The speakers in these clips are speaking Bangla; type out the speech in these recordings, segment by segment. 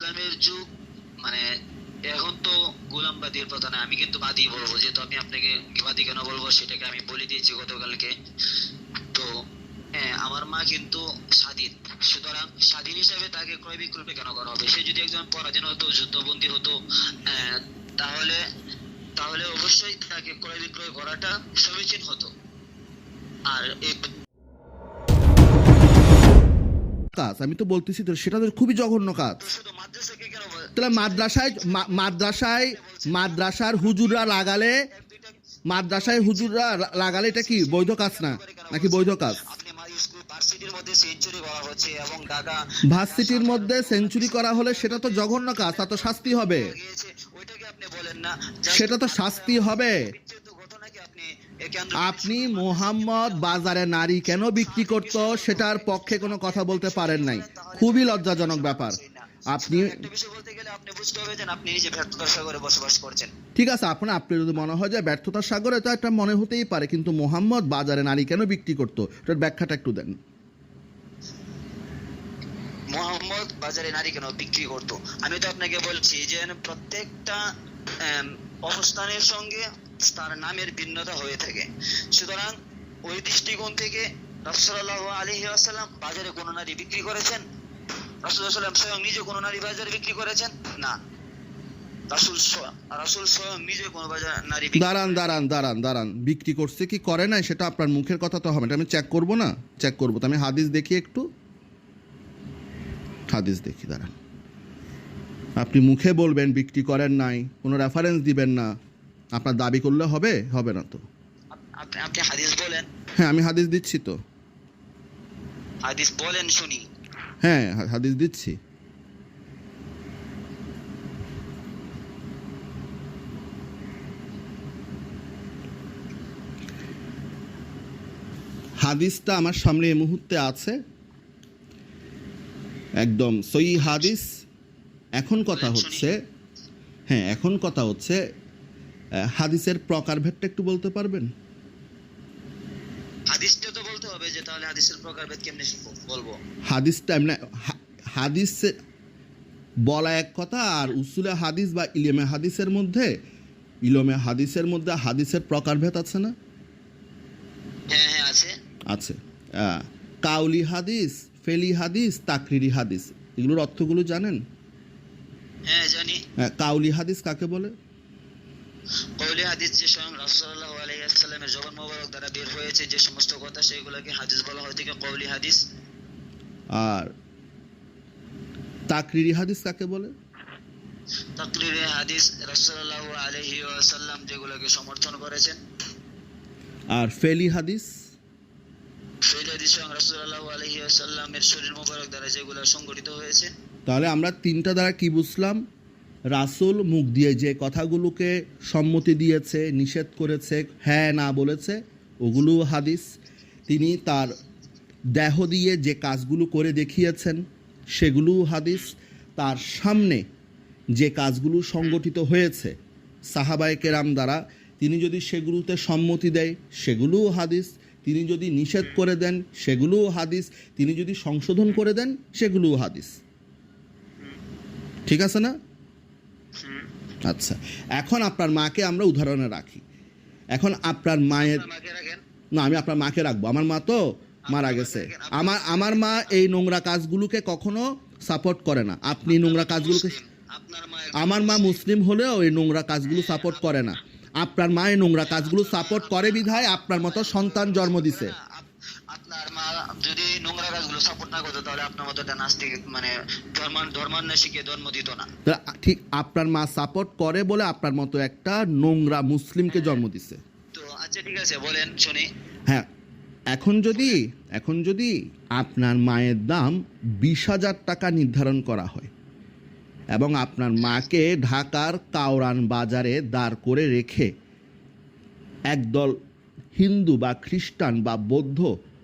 ইসলামের যুগ মানে এখন তো গোলামবাদীর প্রথা না আমি কিন্তু বাদী বলব যেহেতু আমি আপনাকে বাদী কেন বলব সেটাকে আমি বলে দিয়েছি গতকালকে। তো হ্যাঁ আমার মা কিন্তু স্বাধীন। সুতরাং স্বাধীন হিসেবে তাকে ক্রয় বিক্রয় কেন করা হবে? সে যদি একজন পরাধীন হতো যুদ্ধবন্দী হতো আহ, তাহলে তাহলে অবশ্যই তাকে ক্রয় বিক্রয় করাটা সমীচীন হতো। আর এই কাজ আমি তো বলতেছি তো সেটা তো খুবই জঘন্য কাজ। তাহলে মাদ্রাসায় মাদ্রাসায় মাদ্রাসার হুজুররা লাগালে মাদ্রাসায় হুজুররা লাগালে এটা কি, বৈধ কাজ না? নাকি বৈধ কাজ? ভার্সিটির মধ্যে সেঞ্চুরি করা হলে সেটা তো জঘন্য কাজ, তা তো শাস্তি হবে। সেটা তো শাস্তি হবে। আপনি মোহাম্মদ বাজারে নারী কেন বিক্রি করত, সেটার পক্ষে কোনো কথা বলতে পারেন নাই। খুবই লজ্জাজনক ব্যাপার। আপনি একটা বিষয় বলতে গেলে আপনি বুঝতে হবে যে আপনি নিজে ব্যর্থতার সাগরে বসবাস করছেন। ঠিক আছে আপনার আপনার যদি মনে হয় যে ব্যর্থতার সাগরে তো একটা মনে হতেই পারে কিন্তু মোহাম্মদ বাজারে নারী কেন বিক্রি করতো? এটার ব্যাখ্যাটা একটু দেন। মোহাম্মদ বাজারে নারী কেন বিক্রি করতো? আমি তো আপনাকে বলছি যে প্রত্যেকটা অবস্থানের সঙ্গে তার নামের ভিন্নতা হয়ে থাকে। সুতরাং ওই দৃষ্টিকোণ থেকে রাসূলুল্লাহ আলাইহি ওয়াসাল্লাম বাজারে কোনো নারী বিক্রি করেছেন? সাল্লাম স্বয়ং নিজে কোনো নারী বাজারে বিক্রি করেছেন? না। দাঁড়ান দাঁড়ান দাঁড়ান দাঁড়ান। বিক্রি করছে কি করে নাই সেটা আপনার মুখের কথা তো হবে না। আমি চেক করব না? চেক করব তো। আমি হাদিস দেখি একটু। হাদিস দেখি দাঁড়ান। আপনি মুখে বলবেন বিক্রি করেন নাই কোনো রেফারেন্স দিবেন না। আপনার দাবি করলে হবে? হবে না তো। আপনি আপনি হাদিস বলেন। হ্যাঁ আমি হাদিস দিচ্ছি তো। হাদিস বলেন শুনি। হ্যাঁ হাদিস দিচ্ছি। হাদিসটা আমার সামনে এই মুহূর্তে আছে। একদম সই হাদিস। এখন কথা হচ্ছে হ্যাঁ এখন কথা হচ্ছে হাদিসের প্রকারভেদটা একটু বলতে পারবেন? হাদিসটা তো বলতে হবে যে তাহলে হাদিসের প্রকারভেদ কেমনে বলব। হাদিসটা এমনি হাদিস বলা এক কথা আর উসুলে হাদিস বা ইলেমে হাদিসের মধ্যে ইলমে হাদিসের মধ্যে হাদিসের প্রকারভেদ আছে না? হ্যাঁ হ্যাঁ আছে। আছে। কাউলি হাদিস ফেলি হাদিস তাকরিরি হাদিস এগুলোর অর্থগুলো জানেন? হ্যাঁ জানি। আহ, কাউলি হাদিস কাকে বলে? কৌলি হাদিস যে স্বয়ং রাসূলুল্লাহ আলাইহি ওয়াসাল্লামের জবান মোবারক দ্বারা বের হয়েছে যে সমস্ত কথা সেগুলোকে হাদিস বলা হয় থেকে কৌলি হাদিস। আর তাকরিরি হাদিস কাকে বলে? তাকরিরে হাদিস রাসূলুল্লাহ আলাইহি ওয়াসাল্লাম যেগুলোকে সমর্থন করেছেন। আর ফেলি হাদিস? ফেল হাদিস স্বয়ং রাসূলুল্লাহ আলাইহি ওয়াসাল্লামের শরীর মোবারক দ্বারা যেগুলো সংগঠিত হয়েছে। তাহলে আমরা তিনটা দ্বারা কি বুঝলাম? রাসূল মুখ দিয়ে যে কথাগুলোকে সম্মতি দিয়েছে, নিষেধ করেছে হ্যাঁ না বলেছে, ওগুলো হাদিস, তিনি তার দেহ দিয়ে যে কাজগুলো করে দেখিয়েছেন, সেগুলো হাদিস, তার সামনে যে কাজগুলো সংগঠিত হয়েছে, সাহাবায়ে কেরাম দ্বারা, তিনি যদি সেগুলোতে সম্মতি দেয় সেগুলোও হাদিস, তিনি যদি নিষেধ করে দেন সেগুলোও হাদিস, তিনি যদি সংশোধন করে দেন সেগুলোও হাদিস ঠিক আছে না। আচ্ছা এখন আপনার মাকে আমরা উদাহরণে রাখি। এখন আপনার মায়ের না আমি আপনার মাকে রাখব। আমার মা তো মারা গেছে। আমার আমার মা এই নোংরা কাজগুলোকে কখনো সাপোর্ট করে না। আপনি নোংরা কাজগুলোকে আমার মা মুসলিম। হলেও এই নোংরা কাজগুলো সাপোর্ট করে না। আপনার মা এই নোংরা কাজগুলো সাপোর্ট করে বিধায় আপনার মতো সন্তান জন্ম দিছে। আপনার মা যদি নোংরা কাজগুলো সাপোর্ট না করতো তাহলে আপনার মতো একটা নাস্তিক মানে ধর্মান ধর্মান্বেষীকে জন্ম দিত না। ঠিক আপনার মা সাপোর্ট করে বলে আপনার মতো একটা নোংরা মুসলিমকে জন্ম দিছে। তো আচ্ছা ঠিক আছে বলেন শুনি। হ্যাঁ এখন যদি এখন যদি আপনার মায়ের দাম বিশ হাজার টাকা নির্ধারণ করা হয় এবং আপনার মাকে ঢাকার কাওরান বাজারে দাঁড় করে রেখে একদল হিন্দু বা খ্রিস্টান বা বৌদ্ধ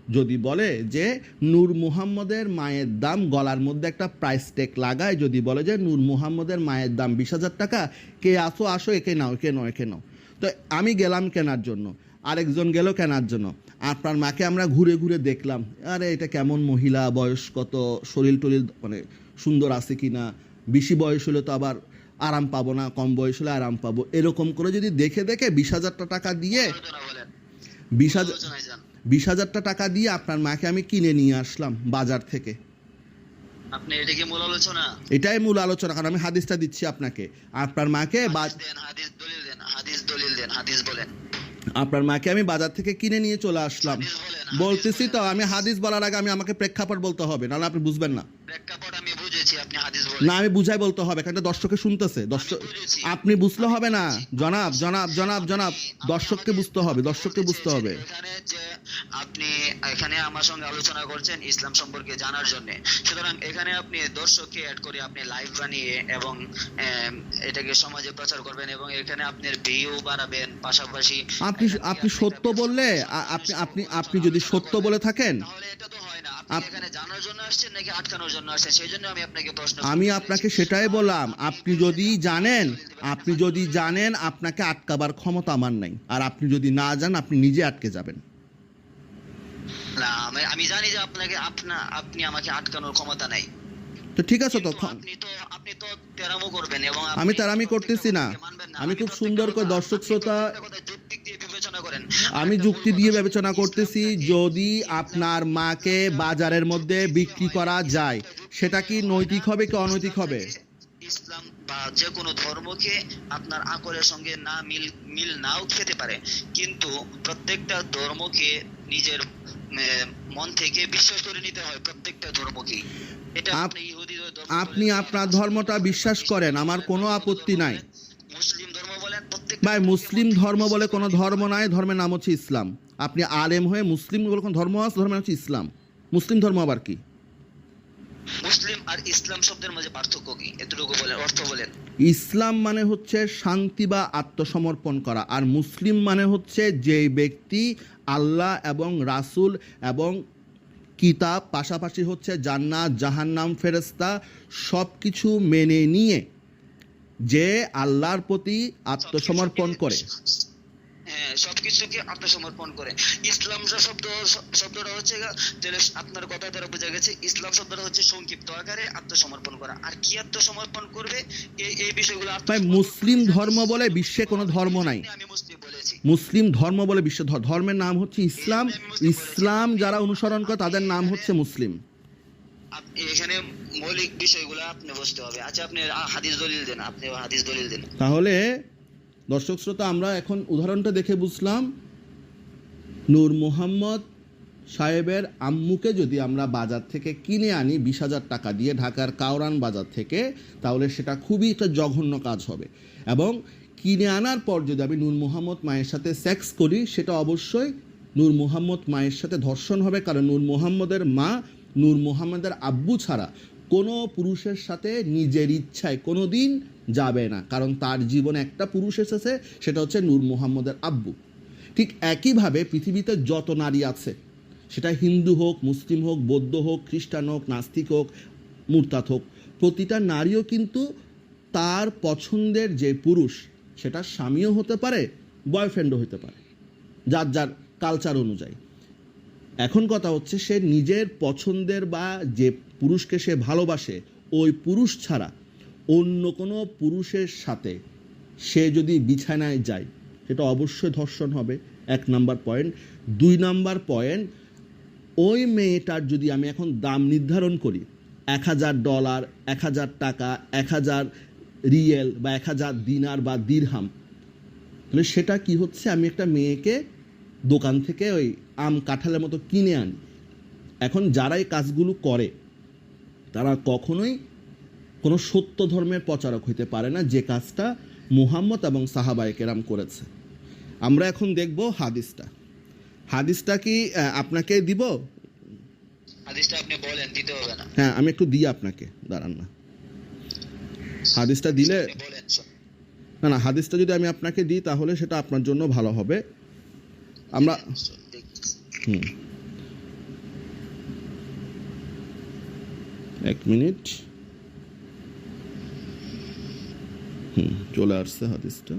যদি বলে যে নূর মুহাম্মদের মায়ের দাম গলার মধ্যে একটা প্রাইস টেক লাগায় যদি বলে যে নূর মুহাম্মদের মায়ের দাম বিশ হাজার টাকা কে আসো আসো একে নাও একে নাও একে নাও। তো আমি গেলাম কেনার জন্য আরেকজন গেল কেনার জন্য আপনার মাকে আমরা ঘুরে ঘুরে দেখলাম আরে এটা কেমন মহিলা বয়স কত শরীর টরিল মানে সুন্দর আছে কি না বেশি বয়স হলে তো আবার আরাম পাবো না কম বয়স হলে আরাম পাবো এরকম করে যদি দেখে দেখে বিশ হাজারটা টাকা দিয়ে বিশ হাজার বিশ হাজারটা টাকা দিয়ে আপনার মাকে আমি কিনে নিয়ে আসলাম বাজার থেকে। আপনি এটা কি মূল আলোচনা? এটাই মূল আলোচনা কারণ আমি হাদিসটা দিচ্ছি আপনাকে। আপনার মাকে হাদিস দলিল দেন হাদিস দলিল দেন হাদিস বলেন। আপনার মাকে আমি বাজার থেকে কিনে নিয়ে চলে আসলাম। বলতেছি তো আমি হাদিস বলার আগে আমি আমাকে প্রেক্ষাপট বলতে হবে নাহলে আপনি বুঝবেন না। প্রেক্ষাপট বুঝেছি আপনি হাদিস বলেন। না আমি বুঝাই বলতে হবে এখানে দর্শকে শুনতেছে। দর্শক আপনি বুঝলে হবে না? জনাব জনাব জনাব জনাব দর্শককে বুঝতে হবে দর্শককে বুঝতে হবে। এখানে যে আপনি এখানে আমার সঙ্গে আলোচনা করছেন ইসলাম সম্পর্কে জানার জন্য। সুতরাং এখানে আপনি দর্শককে অ্যাড করে আপনি লাইভ বানিয়ে এবং এটাকে সমাজে প্রচার করবেন এবং এখানে আপনার ভিউ বাড়াবেন পাশাপাশি আপনি আপনি সত্য বললে আপনি আপনি আপনি যদি সত্য বলে থাকেন তাহলে এটা তো হয় না। আমি আপনাকে। সেটাই বললাম আপনি যদি জানেন আপনি যদি জানেন আপনাকে আটকাবার ক্ষমতা আমার নাই। আর আপনি যদি না জান আপনি নিজে আটকে যাবেন। না আমি- জানি যে আপনাকে আপনা আপনি আমাকে আটকানোর ক্ষমতা নাই। তো ঠিক আছে তো কিন্তু আপনি তো আপনি তো তেরামো করবেন আমি তেরামি করতেছি না। আমি খুব সুন্দর করে দর্শক শ্রোতা- প্রত্যেকটা কথা যুক্তি দিয়ে বিবেচনা করেন। আমি যুক্তি দিয়ে বিবেচনা করতেছি যদি আপনার মাকে বাজারের মধ্যে বিক্রি করা যায় সেটা কি নৈতিক হবে কি অনৈতিক হবে? ইসলাম বা যে কোনো ধর্মকে আপনার আকলের সঙ্গে না মিল মিল নাও খেতে পারে। কিন্তু প্রত্যেকটা ধর্মকে নিজের মন থেকে বিশ্বাস করে নিতে হয় প্রত্যেকটা ধর্মকে এটা আপনি ইহুদি ধর্ম আপনি আপনার ধর্মটা বিশ্বাস করেন, আমার কোনো আপত্তি নাই। বলেন, মুসলিম ধর্ম বলেন প্রত্যেক ভাই মুসলিম ধর্ম বলে কোনো ধর্ম নাই ধর্মের নাম হচ্ছে ইসলাম। আপনি আলেম হয়ে মুসলিম বলে কোনো ধর্ম আছে ধর্মের নাম হচ্ছে ইসলাম। মুসলিম ধর্ম আবার কি? মুসলিম আর ইসলাম শব্দের মাঝে পার্থক্য কি? এতটুকু বলেন অর্থ বলেন। ইসলাম মানে হচ্ছে শান্তি বা আত্মসমর্পণ করা আর মুসলিম মানে হচ্ছে যেই ব্যক্তি আল্লাহ এবং রাসূল এবং কিতাব পাশাপাশি হচ্ছে জান্নাত জাহান্নাম ফেরেস্তা সব কিছু মেনে নিয়ে যে আল্লাহর প্রতি আত্মসমর্পণ করে। হ্যাঁ সবকিছুকে আত্মসমর্পণ করে। ইসলাম শব্দ শব্দটা হচ্ছে তাহলে আপনার কথা দ্বারা বোঝা গেছে ইসলাম শব্দটা হচ্ছে সংক্ষিপ্ত আকারে আত্মসমর্পণ করা। আর কি আত্মসমর্পণ করবে? এই এই বিষয়গুলো ভাই মুসলিম ধর্ম বলে বিশ্বে কোনো ধর্ম নাই। আমি মুসলিম বলেছি। মুসলিম ধর্ম বলে বিশ্ব ধর্মের নাম হচ্ছে ইসলাম। ইসলাম যারা অনুসরণ করে তাদের নাম হচ্ছে মুসলিম। এখানে মৌলিক বিষয়গুলো আপনি বুঝতে হবে। আচ্ছা আপনি হাদিস দলিল দেন, আপনি হাদিস দলিল দেন। তাহলে দর্শক শ্রোতা, আমরা এখন উদাহরণটা দেখে বুঝলাম। নূর মোহাম্মদ সাহেবের আম্মুকে যদি আমরা বাজার থেকে কিনে আনি বিশ হাজার টাকা দিয়ে ঢাকার কাওরান বাজার থেকে, তাহলে সেটা খুবই একটা জঘন্য কাজ হবে। এবং কিনে আনার পর যদি আমি নূর মোহাম্মদ মায়ের সাথে সেক্স করি, সেটা অবশ্যই নূর মোহাম্মদ মায়ের সাথে ধর্ষণ হবে। কারণ নূর মোহাম্মদের মা নূর মোহাম্মদের আব্বু ছাড়া কোনো পুরুষের সাথে নিজের ইচ্ছায় কোনো দিন যাবে না। কারণ তার জীবনে একটা পুরুষ এসেছে, সেটা হচ্ছে নূর মোহাম্মদের আব্বু। ঠিক একইভাবে পৃথিবীতে যত নারী আছে, সেটা হিন্দু হোক, মুসলিম হোক, বৌদ্ধ হোক, খ্রিস্টান হোক, নাস্তিক হোক, মুরতাদ হোক, প্রতিটা নারীও কিন্তু তার পছন্দের যে পুরুষ, সেটা স্বামীও হতে পারে বয়ফ্রেন্ডও হতে পারে। যার যার কালচার অনুযায়ী। এখন কথা হচ্ছে সে নিজের পছন্দের বা যে পুরুষকে সে ভালোবাসে, ওই পুরুষ ছাড়া অন্য কোনো পুরুষের সাথে সে যদি বিছানায় যায়, সেটা অবশ্যই ধর্ষণ হবে, এক নাম্বার পয়েন্ট। দুই নাম্বার পয়েন্ট, ওই মেয়েটার যদি আমি এখন দাম নির্ধারণ করি, এক হাজার ডলার, এক হাজার টাকা, এক হাজার রিয়েল বা এক হাজার দিনার বা দিরহাম, তাহলে সেটা কি হচ্ছে? আমি একটা মেয়েকে দোকান থেকে ওই আম কাঁঠালের মতো কিনে আনি। এখন যারা এই কাজগুলো করে তারা কখনোই কোনো সত্য ধর্মের প্রচারক হইতে পারে না যে কাজটা মুহাম্মদ এবং সাহাবায়ে কেরাম করেছে। আমরা এখন দেখব হাদিসটা। হাদিসটা কি আপনাকে দিব? হাদিসটা আপনি বলেন দিতে হবে না। হ্যাঁ আমি একটু দিই আপনাকে। দাঁড়ান না। হাদিসটা দিলে না না হাদিসটা যদি আমি আপনাকে দিই তাহলে সেটা আপনার জন্য ভালো হবে। আমরা হুম। এক মিনিট। হুম চলে আসছে হাদিসটা।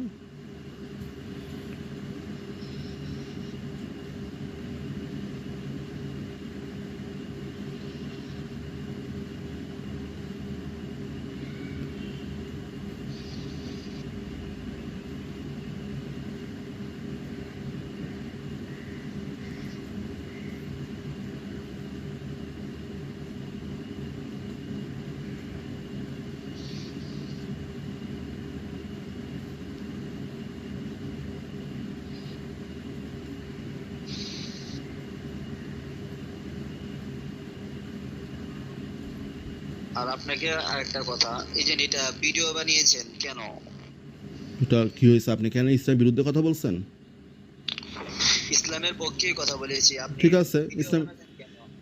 আর আপনাকে আরেকটা কথা এই যে এটা ভিডিও বানিয়েছেন কেন? এটা কি হয়েছে? আপনি কেন ইসলামের বিরুদ্ধে কথা বলছেন? ইসলামের পক্ষে কথা বলেছি। আপনি ঠিক আছে, ইসলাম-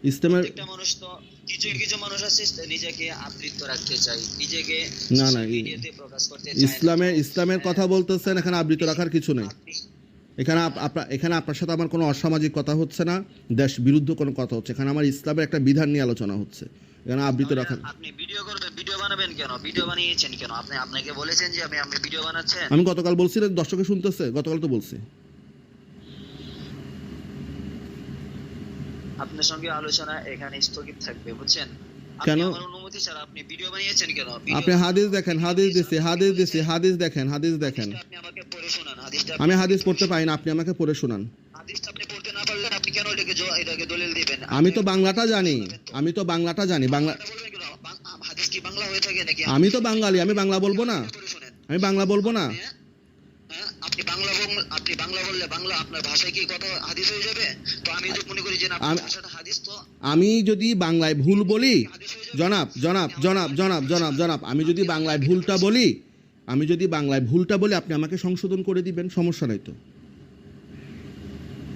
ইসলামের একটা মানুষ তো কিছু কিছু মানুষ আছে নিজেকে আবৃত্ত রাখতে চাই নিজেকে না, না। ইসলামের ইসলামের কথা বলতেছেন এখানে আবৃত রাখার কিছু নেই। এখানে এখানে আপনার সাথে আমার কোনো অসামাজিক কথা হচ্ছে না দেশ বিরুদ্ধ কোনো কথা হচ্ছে। এখানে আমার ইসলামের একটা বিধান নিয়ে আলোচনা হচ্ছে। এখানে আবৃত রাখার আপনি ভিডিও করবেন ভিডিও বানাবেন কেন? ভিডিও বানিয়েছেন কেন? আপনি আপনাকে বলেছেন যে আমি আমি ভিডিও বানাচ্ছেন? আমি গতকাল বলছি না, দর্শকে শুনতেছে গতকাল তো বলছি। আপনার সঙ্গে আলোচনা এখানে স্থগিত থাকবে বুঝছেন? কেন? আমার অনুমতি ছাড়া আপনি ভিডিও বানিয়েছেন কেন? আপনি হাদিস দেখেন হাদিস দিছি হাদিস দিছি হাদিস দেখেন হাদিস দেখেন। আপনি আমাকে পড়ে শোনান হাদিসটা আমি হাদিস পড়তে পারি না আপনি আমাকে পড়ে শোনান। হাদিসটা আপনি পড়তে না পারলে আপনি কেন এটাকে এটাকে দলিল দিবেন? আমি তো বাংলাটা জানি আমি তো বাংলাটা জানি বাংলা বাংলাটা বলবেন কেন? বাং- হাদিস কি বাংলা হয়ে থাকে নাকি আমি তো বাঙালি আমি বাংলা বলব না। আমি বাংলা বলব না। হ্যাঁ? হ্যাঁ? আপনি বাংলা আপনি বাংলা বললে বাংলা আপনার ভাষায় কি কথা হাদিস হয়ে যাবে? তো আমি তো মনে করি যে না, ভাষাটা আমি যদি বাংলায় ভুল বলি জনাব জনাব জনাব জনাব জনাব জনাব আমি যদি বাংলায় ভুলটা বলি আমি যদি বাংলায় ভুলটা বলি আপনি আমাকে সংশোধন করে দিবেন সমস্যা নাই তো।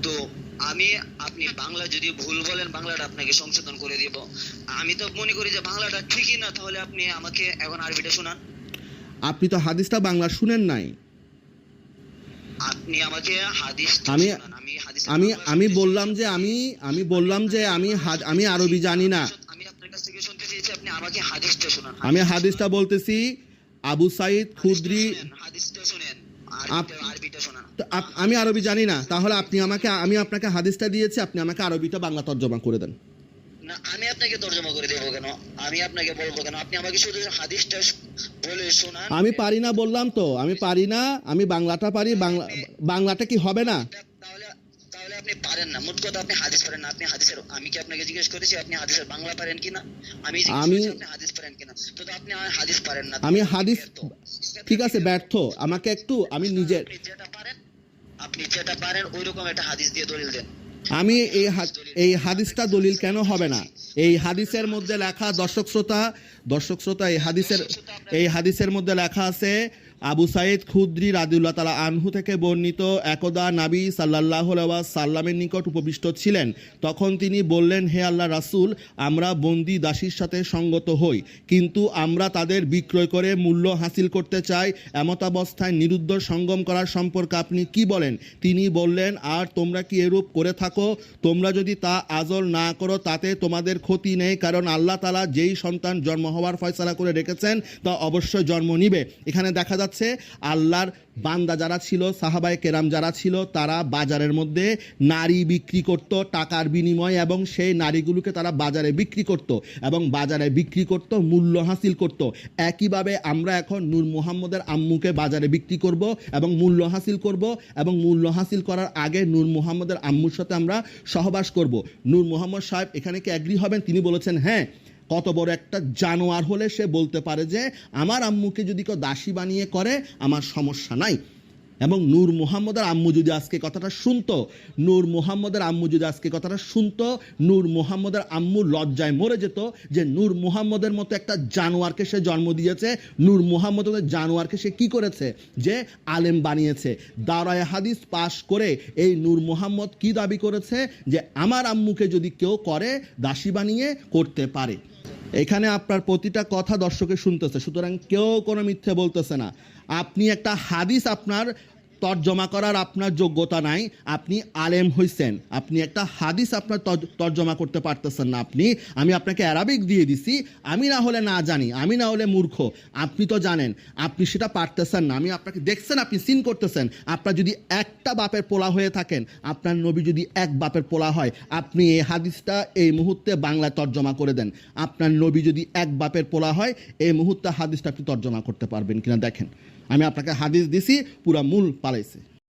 তো আমি আপনি বাংলা যদি ভুল বলেন বাংলাটা আপনাকে সংশোধন করে দিব। আমি তো মনে করি যে বাংলাটা ঠিকই না তাহলে আপনি আমাকে এখন আরবিটা শোনান। আপনি তো হাদিসটা বাংলা শুনেন নাই। আপনি আমাকে হাদিস আমি- আমি আমি বললাম যে আমি আমি বললাম যে আমি আমি আরবি জানি না। আমি আপনার কাছ থেকে শুনতে চেয়েছি আপনি আমাকে হাদিসটা শোনান। আমি হাদিসটা বলতেছি আবু সাইদ খুদ্রি হাদিসটা শুনেন। আরবিটা আরবিটা শোনান। আমি আরবি জানি না তাহলে আপনি আমাকে আমি আপনাকে হাদিসটা দিয়েছি আপনি আমাকে আরবিটা বাংলা তর্জমা করে দেন। না আমি আপনাকে তর্জমা করে দেবো কেন? আমি আপনাকে বলব কেন? আপনি আমাকে শুধু হাদিসটা আমি পারি না বললাম তো আমি পারি না আমি বাংলাটা পারি বাংলা বাংলাটা কি হবে না? তাহলে তাহলে আপনি পারেন না। মোট কথা আপনি হাদিস পারেন না আপনি হাদিসের আমি কি আপনাকে জিজ্ঞেস করেছি আপনি হাদিসের বাংলা পারেন কিনা? আমি আমি- হাদিস পারেন কিনা? তো তো আপনি হাদিস পারেন না আমি হাদিস ঠিক আছে ব্যর্থ। আমাকে একটু আমি নিজের যেটা পারেন আপনি যেটা পারেন ওই রকম একটা হাদিস দিয়ে দলিল দেন। আমি এই এই হাদিসটা দলিল কেন হবে না? এই হাদিসের মধ্যে লেখা দর্শক শ্রোতা দর্শক শ্রোতা, এই হাদিসের এই হাদিসের মধ্যে লেখা আছে আবু সাইদ খুদ্রি রাদিউল্লাহ তালা আনহু থেকে বর্ণিত, একদা নাবী সাল্লাহ সাল্লামের নিকট উপবিষ্ট ছিলেন। তখন তিনি বললেন, হে আল্লাহ রাসূল, আমরা বন্দি দাসীর সাথে সঙ্গত হই, কিন্তু আমরা তাদের বিক্রয় করে মূল্য হাসিল করতে চাই। এমতাবস্থায় নিরুদ্ধ সঙ্গম করার সম্পর্কে আপনি কি বলেন? তিনি বললেন, আর তোমরা কি এরূপ করে থাকো? তোমরা যদি তা আজল না করো, তাতে তোমাদের ক্ষতি নেই, কারণ আল্লাহ তালা যেই সন্তান জন্ম হওয়ার ফয়সালা করে রেখেছেন, তা অবশ্যই জন্ম নিবে। এখানে দেখা যাচ্ছে আল্লাহর বান্দা যারা ছিল, সাহাবায় কেরাম যারা ছিল, তারা বাজারের মধ্যে নারী বিক্রি করত টাকার বিনিময়ে এবং সেই নারীগুলোকে তারা বাজারে বিক্রি করত এবং বাজারে বিক্রি করত, মূল্য হাসিল করত। একইভাবে আমরা এখন নূর মোহাম্মদের আম্মুকে বাজারে বিক্রি করব এবং মূল্য হাসিল করব এবং মূল্য হাসিল করার আগে নূর মোহাম্মদের আম্মুর সাথে আমরা সহবাস করব। নূর মোহাম্মদ সাহেব এখানে কি অ্যাগ্রি হবেন? তিনি বলেছেন হ্যাঁ কত বড় একটা জানোয়ার হলে সে বলতে পারে যে, আমার আম্মুকে যদি কেউ দাসী বানিয়ে করে, আমার সমস্যা নাই। এবং নূর মোহাম্মদের আম্মু যদি আজকে কথাটা শুনতো, নূর মোহাম্মদের আম্মু যদি আজকে কথাটা শুনতো, নূর মোহাম্মদের আম্মু লজ্জায় মরে যেত যে, নূর মোহাম্মদের মতো একটা জানোয়ারকে সে জন্ম দিয়েছে, নূর মোহাম্মদের জানোয়ারকে সে কি করেছে? যে, আলেম বানিয়েছে। দারায় হাদিস পাশ করে এই নূর মোহাম্মদ কি দাবি করেছে? যে, আমার আম্মুকে যদি কেউ করে, দাসী বানিয়ে করতে পারে। এখানে আপনার প্রতিটা কথা দর্শকে শুনতেছে, সুতরাং কেউ কোনো মিথ্যে বলতেছে না। আপনি একটা হাদিস আপনার তর্জমা করার আপনার যোগ্যতা নাই। আপনি আলেম হইছেন। আপনি একটা হাদিস আপনার তর- তর্জমা করতে পারতেছেন না আপনি। আমি আপনাকে অ্যারাবিক দিয়ে দিছি। আমি না হলে না জানি। আমি না হলে মূর্খ। আপনি তো জানেন। আপনি সেটা পারতেছেন না। আমি আপনাকে দেখছেন, আপনি সিন করতেছেন। আপনার যদি একটা বাপের পোলা হয়ে থাকেন, আপনার নবী যদি এক বাপের পোলা হয়, আপনি এই হাদিসটা এই মুহূর্তে বাংলায় তর্জমা করে দেন। আপনার নবী যদি এক বাপের পোলা হয়, এই মুহূর্তে হাদিসটা আপনি তর্জমা করতে পারবেন কিনা দেখেন। আমি আপনাকে হাদিস দিছি পুরা মূল পালাইছে।